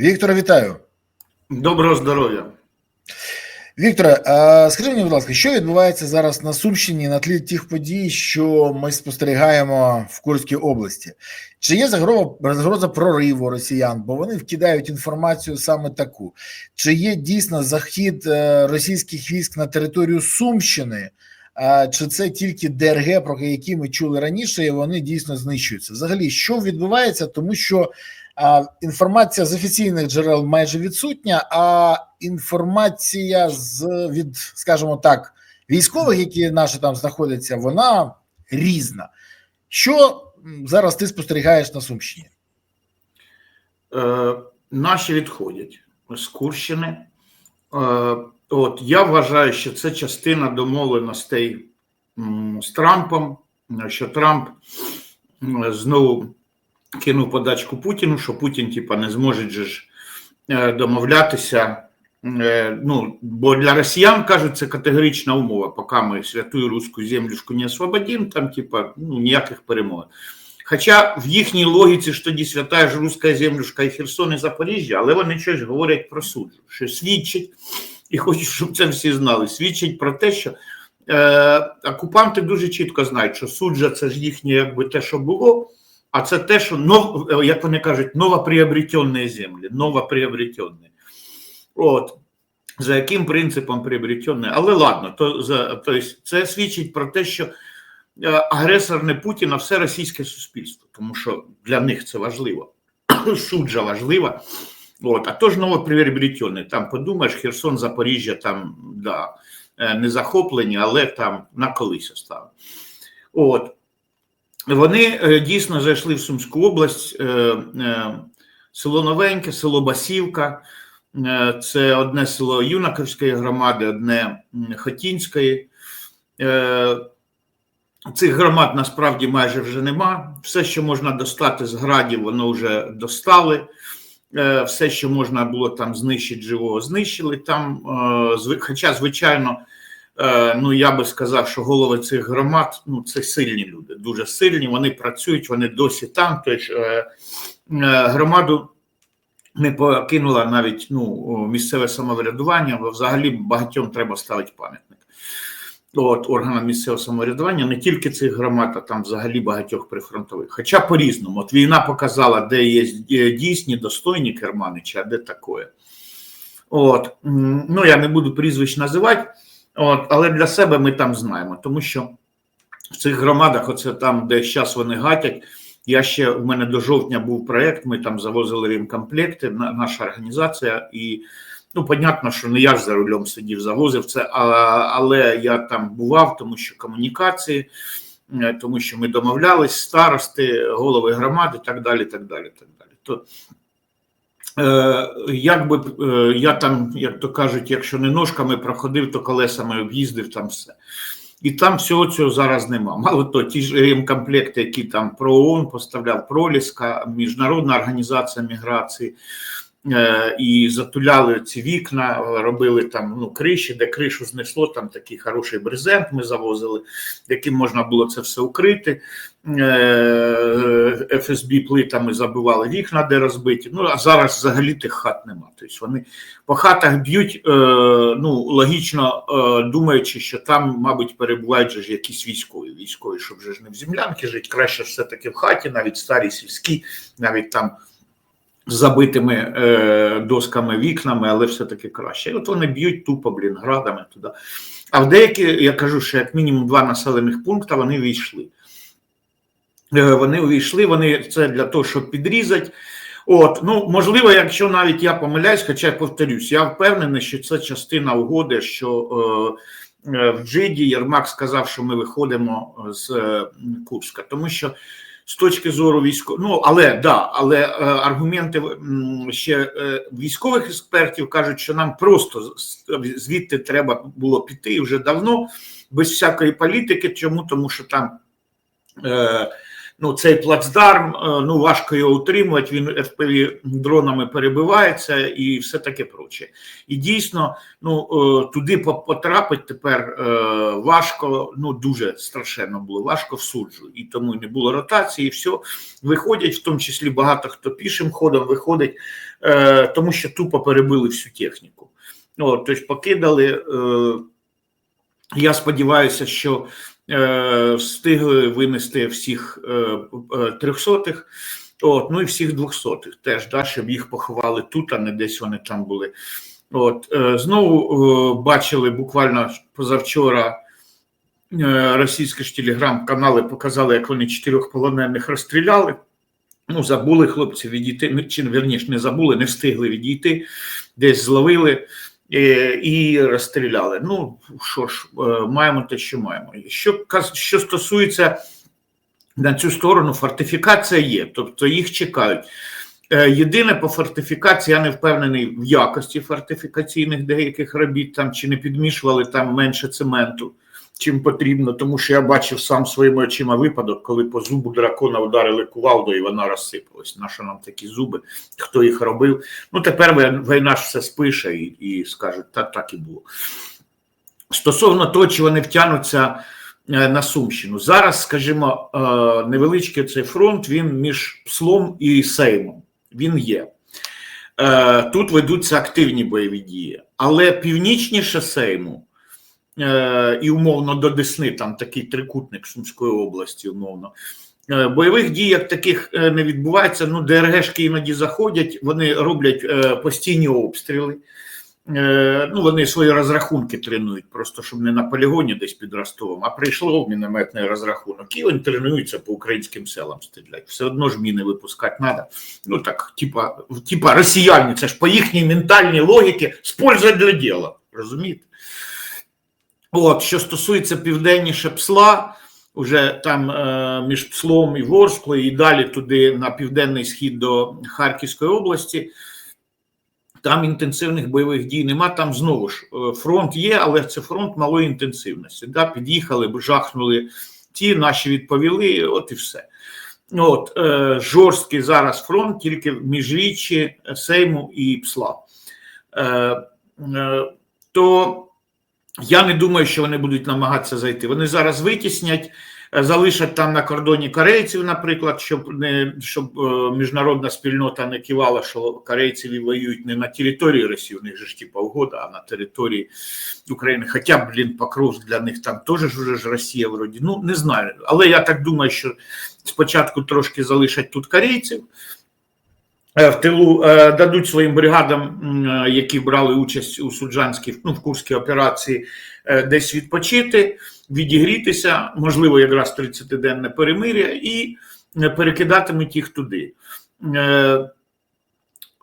Віктора, вітаю. Доброго здоров'я. Вікторе, скажи мені, будь ласка, що відбувається зараз на Сумщині на тлі тих подій, що ми спостерігаємо в Курській області? Чи є загроза, загроза прориву росіян? Бо вони вкидають інформацію саме таку. Чи є дійсно захід е, російських військ на територію Сумщини? А чи це тільки ДРГ, про які ми чули раніше, і вони дійсно знищуються? Взагалі, що відбувається, тому що інформація з офіційних джерел майже відсутня, а інформація з від, скажімо так, військових, які наші там знаходяться, вона різна. Що зараз ти спостерігаєш на Сумщині? Е, наші відходять з Курщини. Е, от я вважаю, що це частина домовленостей з Трампом, що Трамп знову кинув подачку Путіну, що Путін типа не зможе же ж е, домовлятися. Е, ну, бо для росіян кажуть, це категорична умова, поки ми святую руську землюшку не освободим, там типа ну, ніяких перемог. Хоча в їхній логіці ж тоді свята ж руська землюшка і Херсон і Запоріжжя, але вони щось говорять про суджу, що свідчить, і хочу, щоб це всі знали. Свідчить про те, що е, окупанти дуже чітко знають, що суджа це ж їхнє, якби те, що було, а це те, що нов, як вони кажуть, новоприобретені землі, новоприобретені. От. За яким принципом приобретені? Але ладно, то за то це свідчить про те, що е, агресор не Путін, а все російське суспільство, тому що для них це важливо. Суджа важлива. От, а то ж новоприобретені. Там подумаєш, Херсон, Запоріжжя там да, е, не захоплені, але там на колись остали. От. Вони е, дійсно зайшли в Сумську область, е, е, село Новеньке, село Басівка. Це одне село Юнаковської громади, одне Хотінської. Цих громад насправді майже вже нема. Все, що можна достати з градів, воно вже достали. Все, що можна було там знищити живого, знищили там. Хоча, звичайно, ну я би сказав, що голови цих громад ну це сильні люди, дуже сильні. Вони працюють, вони досі там. Тобто е, е, громаду не покинула навіть ну, місцеве самоврядування, бо взагалі багатьом треба ставити пам'ятник. От органам місцевого самоврядування не тільки цих громад, а там взагалі багатьох прифронтових. Хоча по-різному. От війна показала, де є е, дійсні достойні керманичі, а де таке. От, ну я не буду прізвищ називати, от, але для себе ми там знаємо, тому що в цих громадах, оце там, де зараз вони гатять. Я ще в мене до жовтня був проєкт, ми там завозили ремкомплекти, на- наша організація, і ну, понятно, що не я ж за рулем сидів, завозив це, а, але я там бував, тому що комунікації, е, тому що ми домовлялись, старости, голови громад і так далі. так далі, так далі. То, як би е, я там, як то кажуть, якщо не ножками проходив, то колесами об'їздив там все. І там всього цього зараз нема. Мало то ті ж ремкомплекти, які там про ООН поставляв Проліска, Міжнародна організація міграції, е, і затуляли ці вікна, робили там ну, криші, де кришу знесло, там такий хороший брезент ми завозили, яким можна було це все укрити. Е, ФСБ плитами забивали вікна, де розбиті. Ну а зараз взагалі тих хат нема. Тобто вони по хатах б'ють, е, ну логічно е, думаючи, що там, мабуть, перебувають же ж якісь військові. Військові, щоб же ж не в землянки жити, краще все-таки в хаті, навіть старі сільські, навіть там забитими е, досками вікнами, але все-таки краще. От вони б'ють тупо, блін, градами туди. А в деякі, я кажу, що як мінімум два населених пункти вони війшли. Е, Вони увійшли, вони це для того, щоб підрізати. От, ну можливо, якщо навіть я помиляюсь, хоча я повторюсь, я впевнений, що це частина угоди, що е, е, в Джиді Єрмак сказав, що ми виходимо з е, Курська, тому що з точки зору військо, ну але да, але е, аргументи ще е, військових експертів кажуть, що нам просто звідти треба було піти вже давно, без всякої політики. Чому? Тому що там. Е, ну, цей плацдарм, е, ну важко його утримувати, він FPV дронами перебивається і все таке проче. І дійсно, ну е, туди по- потрапити тепер е, важко, ну дуже страшенно було, важко в суджу. І тому не було ротації, і все. Виходять, в тому числі багато хто пішим ходом виходить, тому що тупо перебили всю техніку. Тобто покидали. Я сподіваюся, що встигли винести всіх е, е, трьохсотих, от, ну і всіх двохсотих теж, да, щоб їх поховали тут, а не десь вони там були. От, е, знову е, бачили буквально позавчора е, російські ж телеграм-канали показали, як вони чотирьох полонених розстріляли. Ну, забули хлопці відійти, ну, чи верніше не забули, не встигли відійти, десь зловили е, і розстріляли. Ну що ж, е, маємо те, що маємо. Що, що стосується на цю сторону, фортифікація є, тобто їх чекають. Е, Єдине по фортифікації, я не впевнений в якості фортифікаційних деяких робіт там чи не підмішували там менше цементу, чим потрібно, тому що я бачив сам своїми очима випадок, коли по зубу дракона ударили кувалдою, і вона розсипалась. На що нам такі зуби, хто їх робив? Ну тепер війна ж все спише і, і скажуть, та так і було. Стосовно того, чи вони втягнуться е, на Сумщину. Зараз, скажімо, е, невеличкий цей фронт, він між Пслом і Сеймом. Він є. Е, Тут ведуться активні бойові дії, але північніше Сейму і умовно до Десни, там такий трикутник Сумської області, умовно. е, Бойових дій як таких е, не відбувається. Ну, ДРГшки іноді заходять, вони роблять е, постійні обстріли. Е, Ну, вони свої розрахунки тренують, просто щоб не на полігоні десь під Ростовом, а прийшло мінометний розрахунок, і вони тренуються по українським селам стріляти. Все одно ж міни випускати треба. Ну так, типа, типа росіяни, це ж по їхній ментальній логіці з пользою для діла. Розумієте? От, що стосується південніше Псла, уже там е, між Пслом і Ворсклою, і далі туди на південний схід до Харківської області. Там інтенсивних бойових дій нема. Там знову ж е, фронт є, але це фронт малої інтенсивності. Да? Під'їхали, жахнули ті, наші відповіли, от і все. От, е, жорсткий зараз фронт тільки міжріччі Сейму і Псла. Е, е, то я не думаю, що вони будуть намагатися зайти. Вони зараз витіснять, е, залишать там на кордоні корейців, наприклад, щоб не щоб е, міжнародна спільнота не кивала, що корейці воюють не на території Росії, у них же ж типа угода, а на території України. Хоча, блін, Покровськ для них там теж ж уже ж Росія вроді. Ну не знаю. Але я так думаю, що спочатку трошки залишать тут корейців. Е, В тилу е, дадуть своїм бригадам, е, які брали участь у Суджанській ну, в Курській операції, десь відпочити, відігрітися, можливо, якраз 30-денне перемир'я, і перекидатимуть їх туди.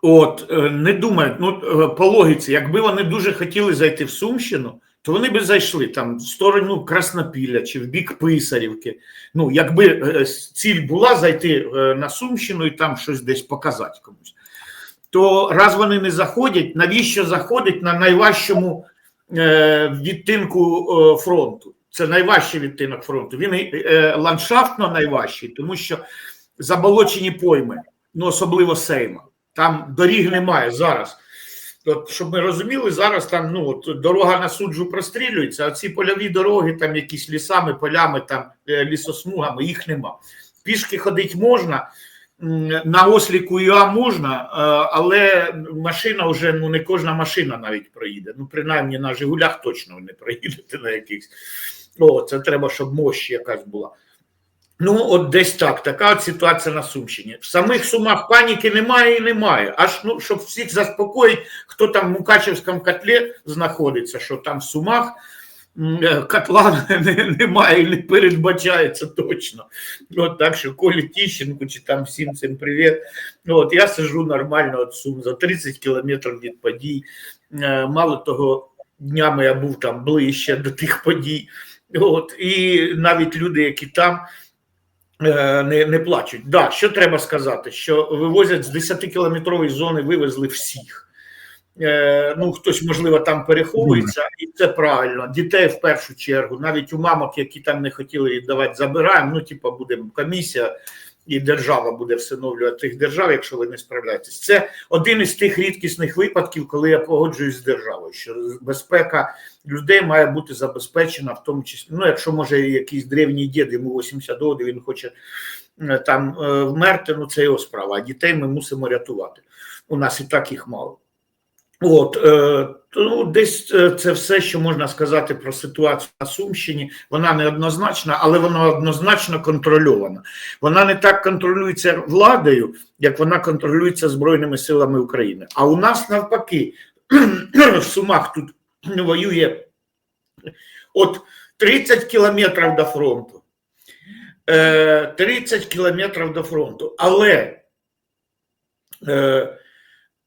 От, не думають, ну по логіці, якби вони дуже хотіли зайти в Сумщину, то вони би зайшли там в сторону Краснопілля чи в бік Писарівки. Ну, якби е, ціль була зайти е, на Сумщину і там щось десь показати комусь, то раз вони не заходять, навіщо заходить на найважчому е, відтинку е, фронту? Це найважчий відтинок фронту. Він е, ландшафтно найважчий, тому що заболочені пойми, ну особливо Сейма. Там доріг немає зараз. От, щоб ми розуміли, зараз там ну от дорога на суджу прострілюється, а ці польові дороги, там якісь лісами, полями, там е, лісосмугами, їх нема. Пішки ходити можна, на осліку ЮА можна, е, але машина вже ну не кожна машина навіть проїде. Ну, принаймні на Жигулях точно не проїдете на якихось. О, це треба, щоб мощь якась була. Ну, от десь так, така от ситуація на Сумщині. В самих сумах паніки немає і немає. Аж ну, щоб всіх заспокоїть, хто там в Мукачевському котлі знаходиться, що там в сумах е, котла немає не передбачається точно. От так що Колі Тіщенку чи там всім цим привіт. От я сижу нормально от Сум за 30 кілометрів від подій. Е, Мало того, днями я був там ближче до тих подій. От, і навіть люди, які там не, не плачуть. Да, що треба сказати? Що вивозять з 10-кілометрової зони, вивезли всіх. Е, ну, хтось, можливо, там переховується, і це правильно. Дітей в першу чергу, навіть у мамок, які там не хотіли їх давати, забираємо. Ну, типу, буде комісія, і держава буде всиновлювати тих держав, якщо ви не справляєтесь. Це один із тих рідкісних випадків, коли я погоджуюсь з державою, що безпека людей має бути забезпечена, в тому числі, ну, якщо може якийсь древній дід, йому 80 років, він хоче е, там е, вмерти, ну це його справа. А дітей ми мусимо рятувати. У нас і так їх мало. От е, ну, десь е, це все, що можна сказати про ситуацію на Сумщині. Вона неоднозначна, але вона однозначно контрольована. Вона не так контролюється владою, як вона контролюється Збройними силами України. А у нас навпаки в Сумах тут воює от 30 кілометрів до фронту. Е, 30 кілометрів до фронту. Але е,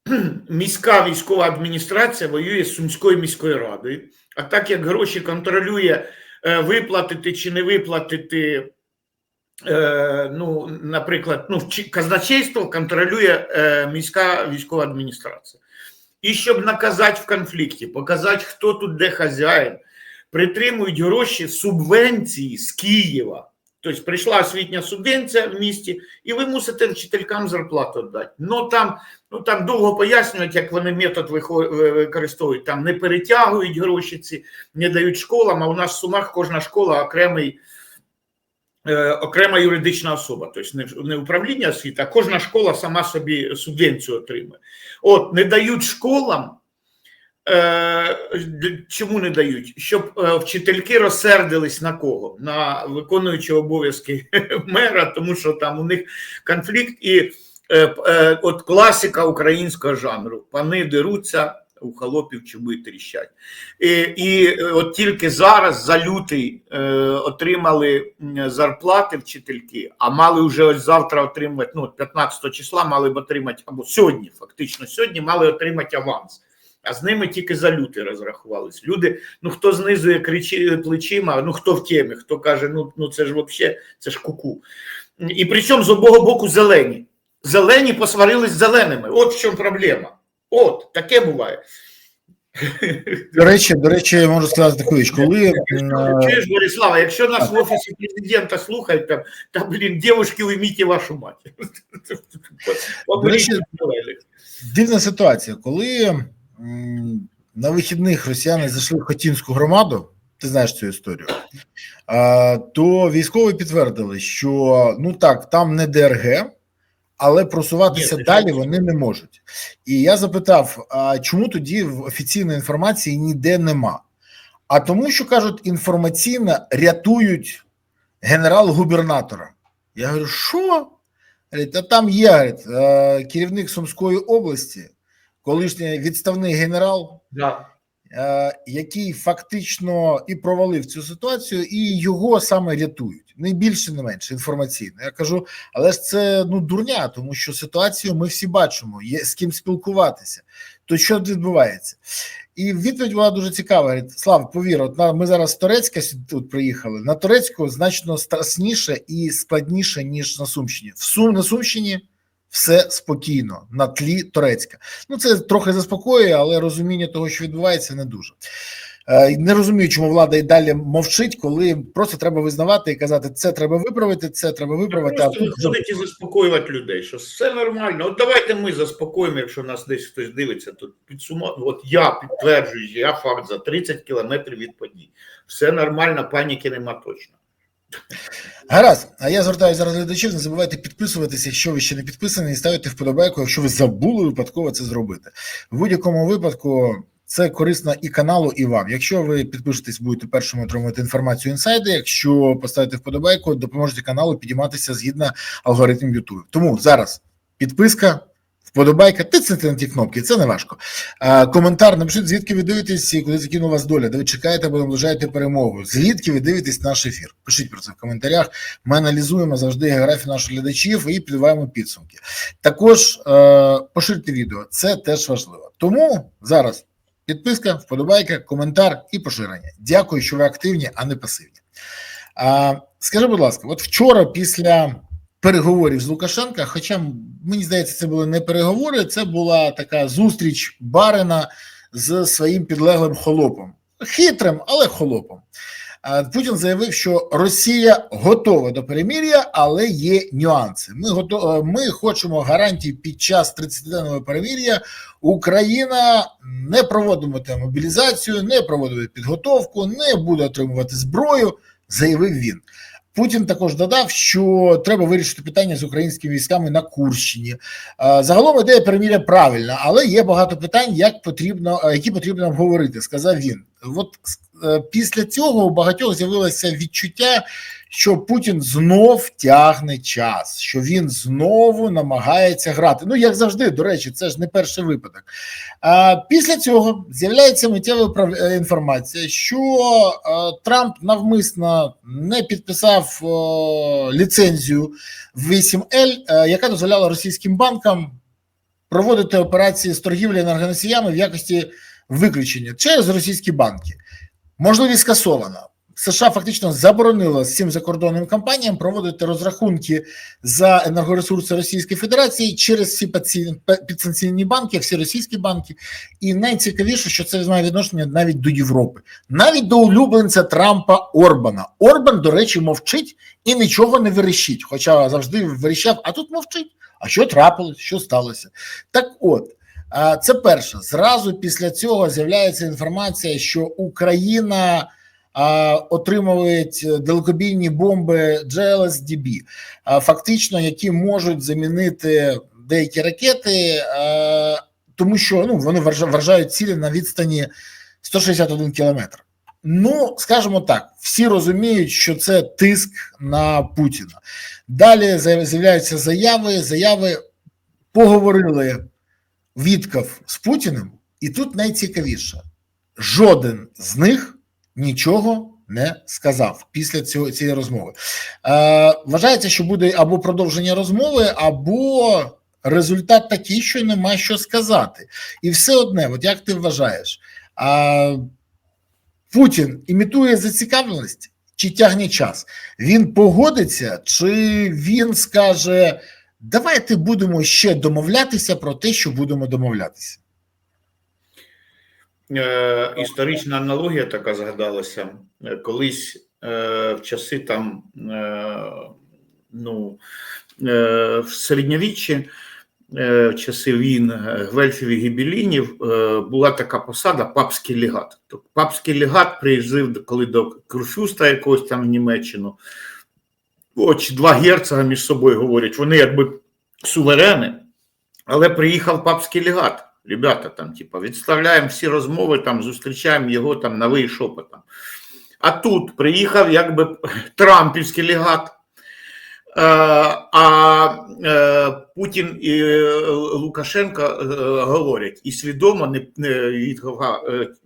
міська військова адміністрація воює з Сумською міською радою. А так як гроші контролює е, виплатити чи не виплатити, е, ну, наприклад, ну, казначейство контролює е, міська військова адміністрація. І щоб наказати в конфлікті, показати, хто тут де хазяїн, притримують гроші субвенції з Києва. Тобто прийшла освітня субвенція в місті, і ви мусите вчителькам зарплату дати. Ну там, ну там довго пояснюють, як вони метод вихо- використовують. Там не перетягують гроші ці, не дають школам. А у нас в Сумах кожна школа окремий. е, Окрема юридична особа, тобто не управління освіти, а кожна школа сама собі субвенцію отримує. От не дають школам. Е, чому не дають? Щоб е, вчительки розсердились на кого? На виконуючого обов'язки мера, тому що там у них конфлікт і е, от класика українського жанру. Пани деруться, у холопів чуби тріщать. І, і от тільки зараз за лютий отримали зарплати вчительки, а мали вже ось завтра отримати, ну, 15 числа мали б отримати, або сьогодні, фактично сьогодні мали отримати аванс. А з ними тільки за лютий розрахувались. Люди, ну хто знизує кричі плечима, ну хто в темі, хто каже, ну, ну це ж взагалі, це ж куку. І причому з обох боку зелені. Зелені посварились з зеленими. От в чому проблема. От, таке буває. До речі, до речі, я можу сказати таку річ, коли Чуєш, Борислава, якщо нас в офісі президента слухають, там, та, блін, дівчатки, уйміть вашу мать. До речі, дивна ситуація, коли на вихідних росіяни зайшли в Хотінську громаду, ти знаєш цю історію, а, то військові підтвердили, що ну так, там не ДРГ, але просуватися Ні, далі вони не можуть. І я запитав: а чому тоді в офіційної інформації ніде нема? А тому, що кажуть, інформаційно рятують генерал-губернатора. Я говорю, що? Говорить, а там є е, керівник Сумської області, колишній відставний генерал, Да. е, який фактично і провалив цю ситуацію, і його саме рятують. Не більше, не менше інформаційно. Я кажу, але ж це ну дурня, тому що ситуацію ми всі бачимо, є з ким спілкуватися. То що відбувається? І відповідь була дуже цікава. Говорить, Слав, повір, от на ми зараз з Турецька сюди тут приїхали. На Турецьку значно страшніше і складніше ніж на Сумщині. В Сум на Сумщині все спокійно на тлі Турецька. Ну це трохи заспокоює, але розуміння того, що відбувається, не дуже. Е, Не розумію, чому влада і далі мовчить, коли просто треба визнавати і казати, це треба виправити, це треба виправити. Просто виходить і заспокоювати людей, що все нормально. От давайте ми заспокоїмо, якщо нас десь хтось дивиться, тут підсумо. От я підтверджую, я факт за 30 кілометрів від подій. Все нормально, паніки нема точно. Гаразд, а я звертаюся зараз глядачів. Не забувайте підписуватися, якщо ви ще не підписані, і ставити вподобайку, якщо ви забули випадково це зробити. В будь-якому випадку це корисно і каналу, і вам. Якщо ви підпишетесь, будете першими отримувати інформацію інсайди. Якщо поставите вподобайку, допоможете каналу підійматися згідно алгоритмів YouTube. Тому зараз підписка. Вподобайка, тицнете на ті кнопки, це не важко. А, коментар, напишіть, звідки ви дивитесь і куди закинула вас доля, де ви чекаєте або наближаєте перемогу. Звідки ви дивитесь наш ефір? Пишіть про це в коментарях. Ми аналізуємо завжди географію наших глядачів і підбиваємо підсумки. Також е, поширте відео, це теж важливо. Тому зараз підписка, вподобайка, коментар і поширення. Дякую, що ви активні, а не пасивні. А, скажи, будь ласка, от вчора, після переговорів з Лукашенка. Хоча мені здається, це були не переговори, це була така зустріч Барина з своїм підлеглим холопом. Хитрим, але холопом. Путін заявив, що Росія готова до перемир'я, але є нюанси. Ми готові, ми хочемо гарантій під час 30-денного перемир'я. Україна не проводитиме мобілізацію, не проводитиме підготовку, не буде отримувати зброю. Заявив він. Путін також додав, що треба вирішити питання з українськими військами на Курщині. Загалом ідея переміря правильна, але є багато питань, як потрібно, е, які потрібно обговорити, сказав він. От е, після цього у багатьох з'явилося відчуття, що Путін знов тягне час, що він знову намагається грати. Ну як завжди, до речі, це ж не перший випадок. А після цього з'являється миттєва е, інформація, що е, Трамп навмисно не підписав е, ліцензію 8L, е, яка дозволяла російським банкам проводити операції з торгівлі енергоносіями в якості виключення через російські банки. Можливість скасована. США фактично заборонила всім закордонним компаніям проводити розрахунки за енергоресурси Російської Федерації через всі підсанкційні банки, всі російські банки. І найцікавіше, що це має відношення навіть до Європи, навіть до улюбленця Трампа Орбана. Орбан, до речі, мовчить і нічого не верещить, хоча завжди верещав, а тут мовчить. А що трапилось? Що сталося? Так от. А, Це перше. Зразу після цього з'являється інформація, що Україна а, отримує далекобійні бомби GLSDB, а, фактично, які можуть замінити деякі ракети, тому що ну, вони вража- вражають цілі на відстані 161 кілометр. Ну, скажімо так, всі розуміють, що це тиск на Путіна. Далі з'являються заяви. Заяви поговорили Вітков з Путіним, і тут найцікавіше: жоден з них нічого не сказав після цього цієї розмови. Е, вважається, що буде або продовження розмови, або результат такий, що нема що сказати. І все одне, от як ти вважаєш, а, Путін імітує зацікавленість чи тягне час? Він погодиться, чи він скаже: давайте будемо ще домовлятися про те, що будемо домовлятися. Е, історична аналогія така згадалася. Е, Колись е, в часи там, е, ну, е, в середньовіччі, е, в часи війн гвельфів і гібелінів, е, була така посада папський легат. Тобто папський легат приїздив коли до Курфюста якогось там в Німеччину. От два герцога між собою говорять, вони якби суверени, але приїхав папський легат. Ребята, там, типа, відставляємо всі розмови, там, зустрічаємо його там новий шепотом. А тут приїхав якби Трампівський легат. Е, А е, Путін і е, Лукашенко говорять і свідомо не, не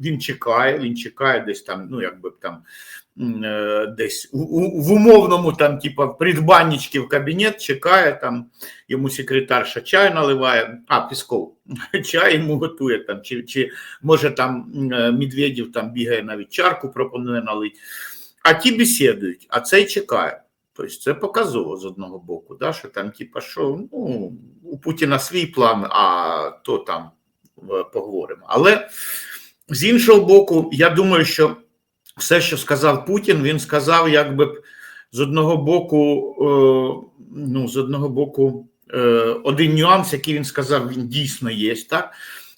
він чекає, він чекає десь там, ну якби там десь у, у, в умовному там, типа, предбаннички в кабінет, чекає там, йому секретарша чай наливає, а Пісков чай йому готує там, чи, чи може там е, там бігає навіть чарку, пропонує налити. А ті бесідують, а цей чекає. Тобто це показово з одного боку, да, що там, типа, що ну, у Путіна свій план, а то там е, поговоримо. Але з іншого боку, я думаю, що все, що сказав Путін, він сказав, якби з одного боку, е, ну, з одного боку, е, один нюанс, який він сказав, він дійсно є, так?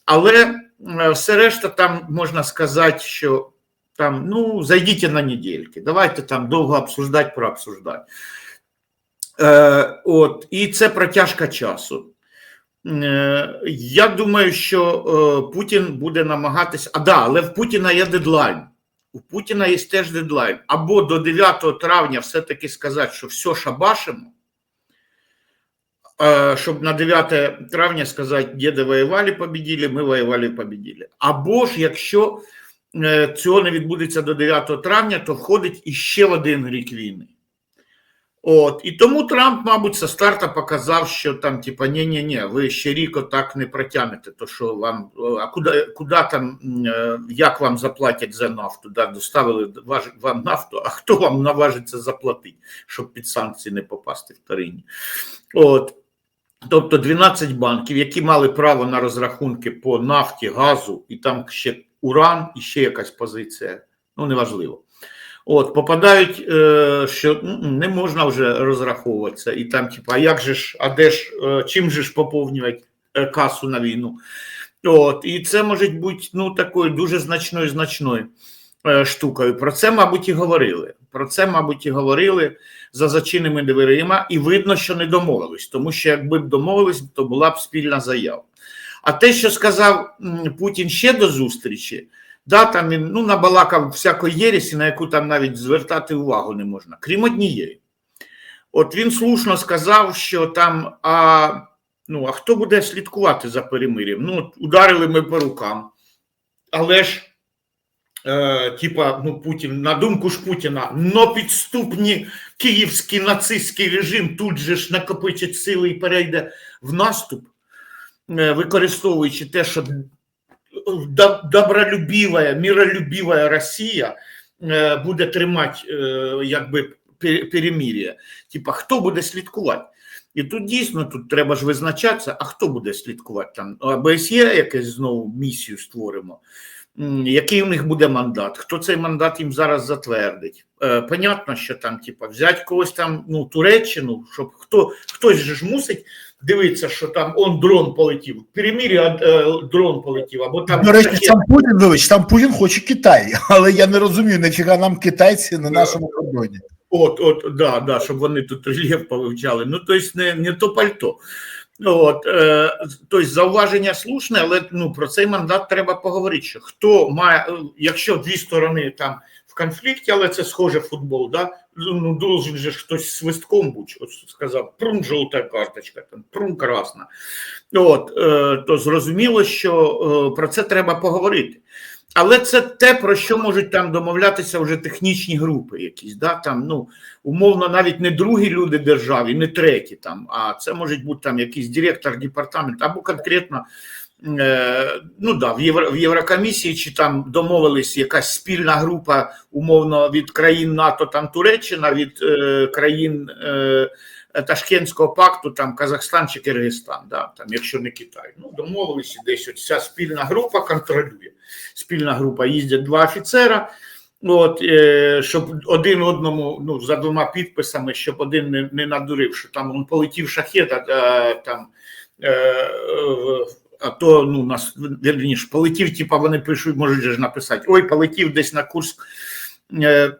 Але е, все решта там можна сказати, що там, ну, зайдіть на недельки, давайте там довго обсуждати, прообсуждати. Е, от, і це протяжка часу. Е, я думаю, що е, Путін буде намагатися. А да, але в Путіна є дедлайн. У Путіна є теж дедлайн. Або до 9 травня все-таки сказати, що все шабашимо, е, щоб на 9 травня сказати, діди воювали, побіділи, ми воювали, побіділи. Або ж, якщо е, цього не відбудеться до 9 травня, то входить іще один рік війни. От і тому Трамп, мабуть, со старта показав, що там, типа, ні, ні, ні, ви ще рік отак не протягнете. То що вам, а куди, куди там, е, як вам заплатять за нафту? Да, доставили вам нафту, а хто вам наважиться заплатити, щоб під санкції не попасти вторинні? От. Тобто 12 банків, які мали право на розрахунки по нафті, газу, і там ще уран, і ще якась позиція, ну неважливо. От, попадають, е, що не можна вже розраховуватися. І там, типу, а як же ж, а де ж, е, чим же ж поповнювати е, касу на війну? От, і це може бути ну, такою дуже значною значною штукою. Про це, мабуть, і говорили. Про це, мабуть, і говорили за зачиненими дверима, і видно, що не домовились, тому що якби б домовились, то була б спільна заява. А те, що сказав Путін ще до зустрічі, да, там він ну, набалакав всякої єресі, на яку там навіть звертати увагу не можна, крім однієї. От він слушно сказав, що там, а, ну, а хто буде слідкувати за перемир'ям? Ну, ударили ми по рукам, але ж е, типа, ну, Путін, на думку ж Путіна, но підступні київський нацистський режим тут же ж накопичить сили і перейде в наступ, е, використовуючи те, що до- миролюбивая Россия е, буде тримати е, якби пе- Типа, хто буде слідкувати? І тут дійсно тут треба ж визначатися, а хто буде слідкувати там? ОБСЄ якесь знову місію створимо. Який у них буде мандат? Хто цей мандат їм зараз затвердить? Е, понятно, що там, типа, взяти когось там, ну, Туреччину, щоб хто хтось же ж мусить дивитися, що там он дрон полетів. Перемір'я е, дрон полетів, або там До речі, таке. сам Путін, вибач, там Путін хоче Китай, але я не розумію, нафіга нам китайці на нашому кордоні. От, от, да, да, щоб вони тут рельєф повивчали. Ну, тобто, не, не то пальто. От, е, тобто, зауваження слушне, але ну, про цей мандат треба поговорити. Що хто має, е, якщо дві сторони там в конфлікті, але це схоже футбол, да? ну, должен же хтось свистком бути, от сказав, прун жовта карточка, там, прун красна. От, е, то зрозуміло, що е, про це треба поговорити. Але це те, про що можуть там домовлятися вже технічні групи, якісь, да, там, ну, умовно, навіть не другі люди держави, не треті там, а це можуть бути там якийсь директор департаменту або конкретно. Е, ну да, в, Євро, в Єврокомісії чи там домовились якась спільна група, умовно, від країн НАТО, там Туреччина, від е, країн е, Ташкентського пакту, там Казахстан чи Киргизстан, да, там, якщо не Китай. Ну, домовилися десь от ця спільна група контролює. Спільна група їздять два офіцера. От, е, щоб один одному, ну, за двома підписами, щоб один не, не надурив, що там він полетів шахет, а е, там, е, а то ну, нас вірніше, полетів, типа вони пишуть, можуть же написати: ой, полетів десь на курс е,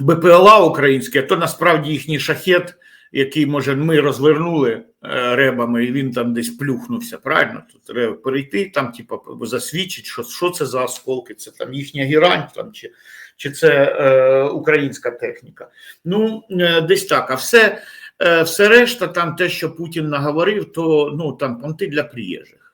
БПЛА українське, а то насправді їхній шахет, який, може, ми розвернули е, ребами, і він там десь плюхнувся. Правильно? Тут треба перейти, там, типа, засвідчить, що, що це за осколки, це там їхня гірань, там, чи, чи це е, українська техніка. Ну, е, десь так. А все, е, все решта, там те, що Путін наговорив, то ну, там понти для приїжджих.